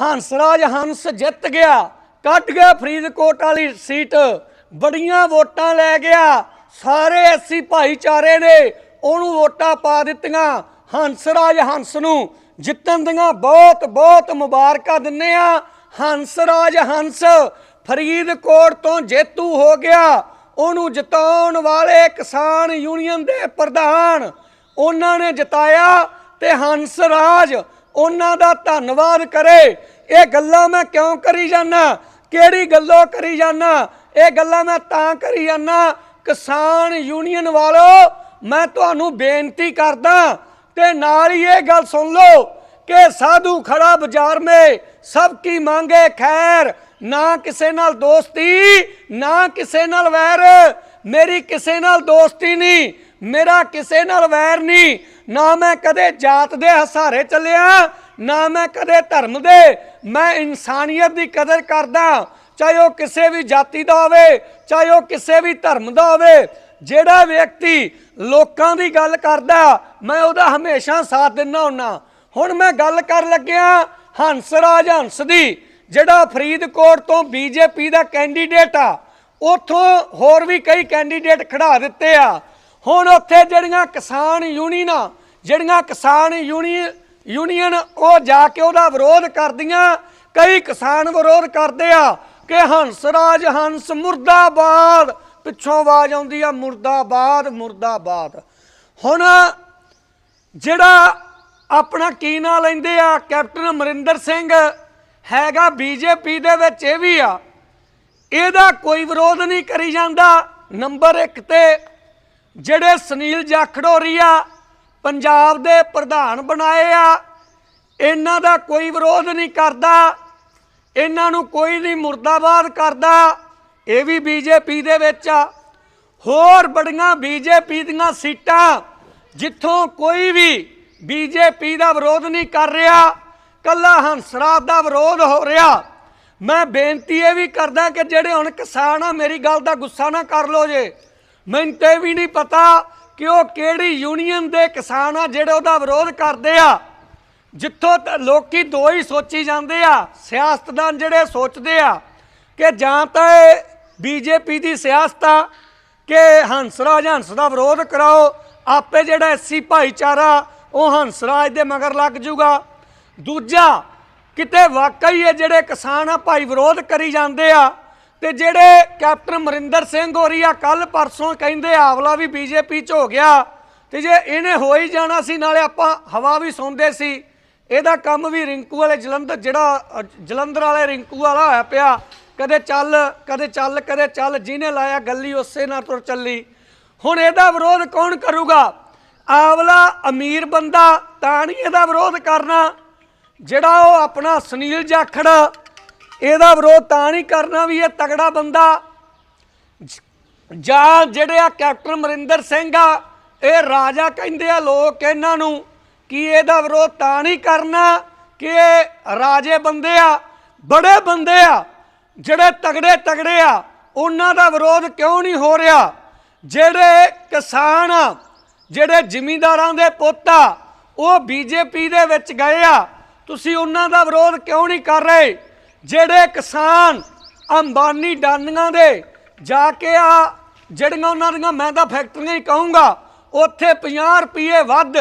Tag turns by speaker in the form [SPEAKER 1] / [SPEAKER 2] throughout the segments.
[SPEAKER 1] ਹੰਸਰਾਜ ਹੰਸ ਜਿੱਤ ਗਿਆ। ਕੱਢ ਗਿਆ ਫਰੀਦਕੋਟ ਵਾਲੀ ਸੀਟ। ਬੜੀਆਂ ਵੋਟਾਂ ਲੈ ਗਿਆ। ਸਾਰੇ ਐਸੀ ਭਾਈਚਾਰੇ ਨੇ ਉਹਨੂੰ ਵੋਟਾਂ ਪਾ ਦਿੱਤੀਆਂ। ਹੰਸਰਾਜ ਹੰਸ ਨੂੰ ਜਿੱਤਣ ਦੀਆਂ ਬਹੁਤ ਬਹੁਤ ਮੁਬਾਰਕਾਂ ਦਿੰਨੇ ਆ। ਹੰਸਰਾਜ ਹੰਸ ਫਰੀਦਕੋਟ ਤੋਂ ਜੇਤੂ ਹੋ ਗਿਆ। ਉਹਨੂੰ ਜਿਤਾਉਣ ਵਾਲੇ ਕਿਸਾਨ ਯੂਨੀਅਨ ਦੇ ਪ੍ਰਧਾਨ ਉਹਨਾਂ ਨੇ ਜਿਤਾਇਆ ਤੇ ਹੰਸਰਾਜ ਉਹਨਾਂ ਦਾ ਧੰਨਵਾਦ ਕਰੇ। ਇਹ ਗੱਲਾਂ ਮੈਂ ਕਿਉਂ ਕਰੀ ਜਾਨਾ ਕਿਹੜੀ ਗੱਲੋਂ ਕਰੀ ਜਾਨਾ ਇਹ ਗੱਲਾਂ ਮੈਂ ਤਾਂ ਕਰੀ ਜਾਨਾ ਕਿਸਾਨ ਯੂਨੀਅਨ ਵਾਲੋ, ਮੈਂ ਤੁਹਾਨੂੰ ਬੇਨਤੀ ਕਰਦਾ ਤੇ ਨਾਲ ਹੀ ਇਹ ਗੱਲ ਸੁਣ ਲਓ ਕਿ ਸਾਧੂ ਖੜਾ ਬਾਜ਼ਾਰ ਮੇ ਸਭ ਕੀ ਮੰਗੇ ਖੈਰ। ਨਾ ਕਿਸੇ ਨਾਲ ਦੋਸਤੀ, ਨਾ ਕਿਸੇ ਨਾਲ ਵੈਰ। ਮੇਰੀ ਕਿਸੇ ਨਾਲ ਦੋਸਤੀ ਨਹੀਂ। ਮੇਰਾ ਕਿਸੇ ਨਾਲ ਵੈਰ ਨਹੀਂ। ਨਾ ਮੈਂ ਕਦੇ ਜਾਤ ਦੇ ਹਸਾਰੇ ਚੱਲਿਆ, ਨਾ ਮੈਂ ਕਦੇ ਧਰਮ ਦੇ। ਮੈਂ ਇਨਸਾਨੀਅਤ ਦੀ ਕਦਰ ਕਰਦਾ, ਚਾਹੇ ਉਹ ਕਿਸੇ ਵੀ ਜਾਤੀ ਦਾ ਹੋਵੇ, ਚਾਹੇ ਉਹ ਕਿਸੇ ਵੀ ਧਰਮ ਦਾ ਹੋਵੇ। ਜਿਹੜਾ ਵਿਅਕਤੀ ਲੋਕਾਂ ਦੀ ਗੱਲ ਕਰਦਾ, ਮੈਂ ਉਹਦਾ ਹਮੇਸ਼ਾ ਸਾਥ ਦਿੰਦਾ ਹੁੰਨਾ। ਹੁਣ ਮੈਂ ਗੱਲ ਕਰਨ ਲੱਗਿਆ ਹੰਸਰਾਜ ਹੰਸ ਦੀ, ਜਿਹੜਾ ਫਰੀਦਕੋਟ ਤੋਂ ਬੀਜੇਪੀ ਦਾ ਕੈਂਡੀਡੇਟ ਆ, ਉਥੋਂ ਹੋਰ ਵੀ ਕਈ ਕੈਂਡੀਡੇਟ ਖੜਾ ਦਿੱਤੇ ਆ। ਹੁਣ ਉੱਥੇ ਜਿਹੜੀਆਂ ਕਿਸਾਨ ਯੂਨੀਅਨਾਂ, ਜਿਹੜੀਆਂ ਕਿਸਾਨ ਯੂਨੀਅਨ ਯੂਨੀਅਨ, ਉਹ ਜਾ ਕੇ ਉਹਦਾ ਵਿਰੋਧ ਕਰਦੀਆਂ, ਕਈ ਕਿਸਾਨ ਵਿਰੋਧ ਕਰਦੇ ਆ ਕਿ ਹੰਸਰਾਜ ਹੰਸ ਮੁਰਦਾਬਾਦ, ਪਿੱਛੋਂ ਆਵਾਜ਼ ਆਉਂਦੀ ਆ, ਮੁਰਦਾਬਾਦ ਮੁਰਦਾਬਾਦ। ਹੁਣ ਜਿਹੜਾ ਆਪਣਾ ਕੀ ਨਾਂ ਲੈਂਦੇ ਆ, ਕੈਪਟਨ ਅਮਰਿੰਦਰ ਸਿੰਘ, ਹੈਗਾ ਬੀਜੇਪੀ ਦੇ ਵਿੱਚ, ਇਹ ਵੀ ਆ। ਇਹਦਾ ਕੋਈ ਵਿਰੋਧ ਨਹੀਂ ਕਰੀ ਜਾਂਦਾ। ਨੰਬਰ 1 ਤੇ ਜਿਹੜੇ ਸੁਨੀਲ ਜਾਖੜੋਰੀਆ ਪੰਜਾਬ ਦੇ ਪ੍ਰਧਾਨ ਬਣਾਏ ਆ, ਇਹਨਾਂ ਦਾ ਕੋਈ ਵਿਰੋਧ ਨਹੀਂ ਕਰਦਾ, ਇਹਨਾਂ ਨੂੰ ਕੋਈ ਨਹੀਂ ਮੁਰਦਾਬਾਦ ਕਰਦਾ, ਇਹ ਵੀ ਬੀਜੇਪੀ ਦੇ ਵਿੱਚ ਆ। ਹੋਰ ਬੜੀਆਂ ਬੀਜੇਪੀ ਦੀਆਂ ਸੀਟਾਂ ਜਿੱਥੋਂ ਕੋਈ ਵੀ ਬੀਜੇਪੀ ਦਾ ਵਿਰੋਧ ਨਹੀਂ ਕਰ ਰਿਹਾ, ਕੱਲਾ ਹੰਸਰਾਜ ਦਾ ਵਿਰੋਧ ਹੋ ਰਿਹਾ। ਮੈਂ ਬੇਨਤੀ ਇਹ ਵੀ ਕਰਦਾ ਕਿ ਜਿਹੜੇ ਹੁਣ ਕਿਸਾਨ ਆ, ਮੇਰੀ ਗੱਲ ਦਾ ਗੁੱਸਾ ਨਾ ਕਰ ਲੋ ਜੇ। ਮੈਨੂੰ ਤੇ ਵੀ ਨਹੀਂ ਪਤਾ ਕਿ ਉਹ ਕਿਹੜੀ ਯੂਨੀਅਨ ਦੇ ਕਿਸਾਨ ਆ ਜਿਹੜੇ ਉਹਦਾ ਵਿਰੋਧ ਕਰਦੇ ਆ। ਜਿੱਥੋਂ ਤ- ਲੋਕੀ ਦੋ ਹੀ ਸੋਚੀ ਜਾਂਦੇ ਆ, ਸਿਆਸਤਦਾਨ ਜਿਹੜੇ ਸੋਚਦੇ ਆ ਕਿ ਜਾਂ ਤਾਂ ਇਹ ਬੀਜੇਪੀ ਦੀ ਸਿਆਸਤ ਆ ਕਿ ਹੰਸਰਾਜ, ਹੰਸ ਦਾ ਵਿਰੋਧ ਕਰਾਓ, ਆਪੇ ਜਿਹੜਾ ਐਸੀ ਭਾਈਚਾਰਾ ਉਹ ਹੰਸਰਾਜ ਦੇ ਮਗਰ ਲੱਗ ਜੂਗਾ। ਦੂਜਾ, ਕਿਤੇ ਵਾਕਈ ਇਹ ਜਿਹੜੇ ਕਿਸਾਨ ਆ ਭਾਈ ਵਿਰੋਧ ਕਰੀ ਜਾਂਦੇ ਆ ਤੇ ਜਿਹੜੇ ਕੈਪਟਨ ਅਮਰਿੰਦਰ ਸਿੰਘ ਹੋਰੀ ਆ ਕੱਲ ਪਰਸੋਂ ਕਹਿੰਦੇ ਆਵਲਾ ਵੀ ਬੀਜੇਪੀ ਚ ਹੋ ਗਿਆ, ਤੇ ਜੇ ਇਹਨੇ ਹੋ ਹੀ ਜਾਣਾ ਸੀ, ਨਾਲੇ ਆਪਾਂ ਹਵਾ ਵੀ ਸੁਣਦੇ ਸੀ। ਇਹਦਾ ਕੰਮ ਵੀ ਰਿੰਕੂ ਵਾਲੇ ਜਲੰਧਰ, ਜਿਹੜਾ ਜਲੰਧਰ ਵਾਲੇ ਰਿੰਕੂ ਵਾਲਾ ਹੋਇਆ ਪਿਆ, ਕਦੇ ਚੱਲ ਕਦੇ ਚੱਲ ਕਦੇ ਚੱਲ, ਜਿਹਨੇ ਲਾਇਆ ਗੱਲੀ ਉਸੇ ਨਾਲ ਤੁਰ ਚੱਲੀ। ਹੁਣ ਇਹਦਾ ਵਿਰੋਧ ਕੌਣ ਕਰੂਗਾ? ਆਵਲਾ ਅਮੀਰ ਬੰਦਾ, ਤਾਂ ਨਹੀਂ ਇਹਦਾ ਵਿਰੋਧ ਕਰਨਾ। ਜਿਹੜਾ ਉਹ ਆਪਣਾ ਸੁਨੀਲ ਜਾਖੜ ਇਹਦਾ ਵਿਰੋਧ ਤਾਂ ਨਹੀਂ ਕਰਨਾ ਵੀ ਇਹ ਤਗੜਾ ਬੰਦਾ। ਜਾਂ ਜਿਹੜੇ ਆ ਕੈਪਟਨ ਅਮਰਿੰਦਰ ਸਿੰਘ ਆ, ਇਹ ਰਾਜਾ ਕਹਿੰਦੇ ਆ ਲੋਕ ਇਹਨਾਂ ਨੂੰ ਕਿ ਇਹਦਾ ਵਿਰੋਧ ਤਾਂ ਨਹੀਂ ਕਰਨਾ ਕਿ ਇਹ ਰਾਜੇ ਬੰਦੇ ਆ, ਬੜੇ ਬੰਦੇ ਆ, ਜਿਹੜੇ ਤਗੜੇ ਤਗੜੇ ਆ, ਉਹਨਾਂ ਦਾ ਵਿਰੋਧ ਕਿਉਂ ਨਹੀਂ ਹੋ ਰਿਹਾ? ਜਿਹੜੇ ਕਿਸਾਨ ਆ, ਜਿਹੜੇ ਜ਼ਿਮੀਂਦਾਰਾਂ ਦੇ ਪੁੱਤ ਆ, ਉਹ ਬੀਜੇਪੀ ਦੇ ਵਿੱਚ ਗਏ ਆ, ਤੁਸੀਂ ਉਹਨਾਂ ਦਾ ਵਿਰੋਧ ਕਿਉਂ ਨਹੀਂ ਕਰ ਰਹੇ? ਜਿਹੜੇ ਕਿਸਾਨ ਅੰਬਾਨੀ ਡਾਨੀਆਂ ਦੇ ਜਾ ਕੇ ਆ, ਜਿਹੜੀਆਂ ਉਹਨਾਂ ਦੀਆਂ, ਮੈਂ ਤਾਂ ਫੈਕਟਰੀਆਂ ਹੀ ਕਹੂੰਗਾ, ਉੱਥੇ 50 ਰੁਪਏ ਵੱਧ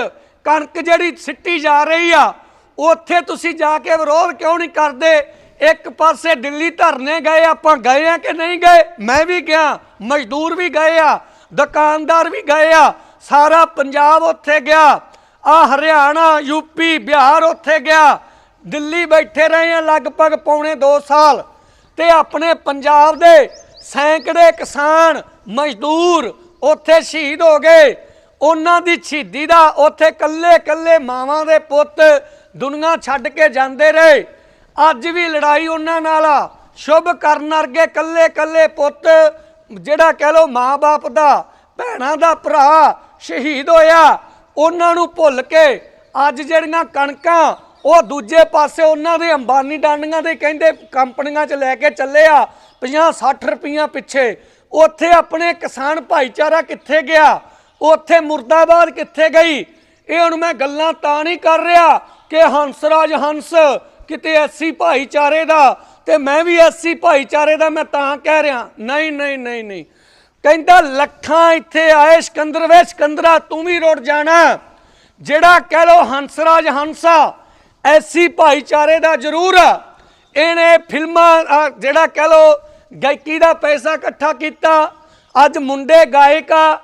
[SPEAKER 1] ਕਣਕ ਜਿਹੜੀ ਸਿੱਟੀ ਜਾ ਰਹੀ ਆ, ਉੱਥੇ ਤੁਸੀਂ ਜਾ ਕੇ ਵਿਰੋਧ ਕਿਉਂ ਨਹੀਂ ਕਰਦੇ? ਇੱਕ ਪਾਸੇ ਦਿੱਲੀ ਧਰਨੇ ਗਏ, ਆਪਾਂ ਗਏ ਆ ਕਿ ਨਹੀਂ ਗਏ? ਮੈਂ ਵੀ ਗਿਆ, ਮਜ਼ਦੂਰ ਵੀ ਗਏ ਆ, ਦੁਕਾਨਦਾਰ ਵੀ ਗਏ ਆ, ਸਾਰਾ ਪੰਜਾਬ ਉੱਥੇ ਗਿਆ ਆ ਹਰਿਆਣਾ ਯੂਪੀ ਬਿਹਾਰ ਉੱਥੇ ਗਿਆ ਦਿੱਲੀ ਬੈਠੇ ਰਹੇ ਆ ਲਗਭਗ ਪੌਣੇ 2 ਸਾਲ ਤੇ ਆਪਣੇ ਪੰਜਾਬ ਦੇ ਸੈਂਕੜੇ ਕਿਸਾਨ ਮਜ਼ਦੂਰ ਉੱਥੇ ਸ਼ਹੀਦ ਹੋ ਗਏ। ਉਹਨਾਂ ਦੀ ਸ਼ਹੀਦੀ ਦਾ ਉੱਥੇ ਕੱਲੇ ਕੱਲੇ ਮਾਵਾਂ ਦੇ ਪੁੱਤ ਦੁਨੀਆ ਛੱਡ ਕੇ ਜਾਂਦੇ ਰਹੇ। ਅੱਜ ਵੀ ਲੜਾਈ ਉਹਨਾਂ ਨਾਲ ਆ। ਸ਼ੁਭ ਕਰਨ ਅਰਗੇ ਕੱਲੇ ਕੱਲੇ ਪੁੱਤ, ਜਿਹੜਾ ਕਹਿ ਲੋ ਮਾਂ-ਬਾਪ ਦਾ, ਭੈਣਾਂ ਦਾ ਭਰਾ ਸ਼ਹੀਦ ਹੋਇਆ। ਉਹਨਾਂ ਨੂੰ ਭੁੱਲ ਕੇ ਅੱਜ ਜਿਹੜੀਆਂ ਕਣਕਾਂ ਉਹ ਦੂਜੇ ਪਾਸੇ ਉਹਨਾਂ ਦੇ ਅੰਬਾਨੀ ਡਾਂਡੀਆਂ ਦੇ ਕਹਿੰਦੇ ਕੰਪਨੀਆਂ 'ਚ ਲੈ ਕੇ ਚੱਲੇ ਆ 50 60 ਰੁਪਈਆ ਪਿੱਛੇ। ਉੱਥੇ ਆਪਣੇ ਕਿਸਾਨ ਭਾਈਚਾਰਾ ਕਿੱਥੇ ਗਿਆ? ਉੱਥੇ ਮੁਰਦਾਬਾਦ ਕਿੱਥੇ ਗਈ? ਇਹ ਹੁਣ ਮੈਂ ਗੱਲਾਂ ਤਾਂ ਨਹੀਂ ਕਰ ਰਿਹਾ ਕਿ ਹੰਸਰਾਜ ਹੰਸ ਕਿਤੇ ਐਸੀ ਭਾਈਚਾਰੇ ਦਾ ਤੇ ਮੈਂ ਵੀ ਐਸੀ ਭਾਈਚਾਰੇ ਦਾ ਮੈਂ ਤਾਂ ਕਹਿ ਰਿਹਾ। ਨਹੀਂ ਨਹੀਂ ਨਹੀਂ ਨਹੀਂ। ਕਹਿੰਦਾ ਲੱਖਾਂ ਇੱਥੇ ਆਏ ਸਿਕੰਦਰ ਵੇ ਸਿਕੰਦਰਾ, ਤੂੰ ਵੀ ਰੁੜ ਜਾਣਾ। ਜਿਹੜਾ ਕਹਿ ਲੋ ਹੰਸਰਾਜ ਹੰਸਾ ਐਸੀ ਭਾਈਚਾਰੇ ਦਾ ਜ਼ਰੂਰ। ਆ ਇਹਨੇ ਫਿਲਮਾਂ ਜਿਹੜਾ ਕਹਿ ਲੋ ਗਾਇਕੀ ਦਾ ਪੈਸਾ ਇਕੱਠਾ ਕੀਤਾ। ਅੱਜ ਮੁੰਡੇ ਗਾਇਕ ਆ,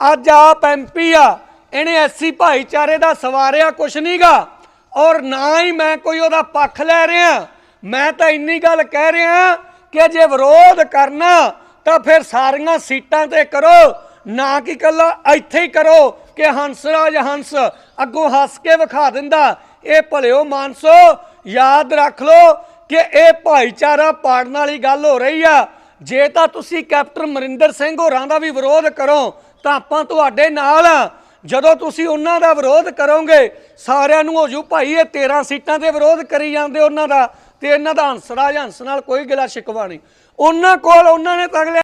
[SPEAKER 1] ਅੱਜ ਆਪ ਐਮਪੀ ਆ। ਇਹਨੇ ਐਸੀ ਭਾਈਚਾਰੇ ਦਾ ਸਵਾਰਿਆ ਕੁਛ ਨਹੀਂਗਾ ਔਰ ਨਾ ਹੀ ਮੈਂ ਕੋਈ ਉਹਦਾ ਪੱਖ ਲੈ ਰਿਹਾ। ਮੈਂ ਤਾਂ ਇੰਨੀ ਗੱਲ ਕਹਿ ਰਿਹਾ ਕਿ ਜੇ ਵਿਰੋਧ ਕਰਨਾ, ਤਾਂ ਫਿਰ ਸਾਰੀਆਂ ਸੀਟਾਂ ਤੇ ਕਰੋ। ਨਾ ਕਿ ਕੱਲਾ ਇੱਥੇ ਹੀ ਕਰੋ ਕਿ ਹੰਸਰਾਜ ਹੰਸ ਅੱਗੋਂ ਹੱਸ ਕੇ ਵਿਖਾ ਦਿੰਦਾ। ਇਹ ਭਲਿਓ ਮਾਨਸੋ, ਯਾਦ ਰੱਖ ਲਓ ਕਿ ਇਹ ਭਾਈਚਾਰਾ ਪਾੜਨ ਵਾਲੀ ਗੱਲ ਹੋ ਰਹੀ ਆ। ਜੇ ਤਾਂ ਤੁਸੀਂ ਕੈਪਟਨ ਮਰਿੰਦਰ ਸਿੰਘ ਹੋਰਾਂ ਦਾ ਵੀ ਵਿਰੋਧ ਕਰੋ, ਤਾਂ ਆਪਾਂ ਤੁਹਾਡੇ ਨਾਲ ਆ। ਜਦੋਂ ਤੁਸੀਂ ਉਹਨਾਂ ਦਾ ਵਿਰੋਧ ਕਰੋਗੇ, ਸਾਰਿਆਂ ਨੂੰ ਹੋ ਜੂ ਭਾਈ ਇਹ 13 ਸੀਟਾਂ ਤੇ ਵਿਰੋਧ ਕਰੀ ਜਾਂਦੇ ਉਹਨਾਂ ਦਾ, ਤੇ ਇਹਨਾਂ ਦਾ ਹੰਸਰਾਜ ਹੰਸ ਨਾਲ ਕੋਈ ਗਿਲਾ ਸ਼ਿਕਵਾ ਨਹੀਂ। ਉਹਨਾਂ ਕੋਲ, ਉਹਨਾਂ ਨੇ ਤਾਂ ਅਗਲੇ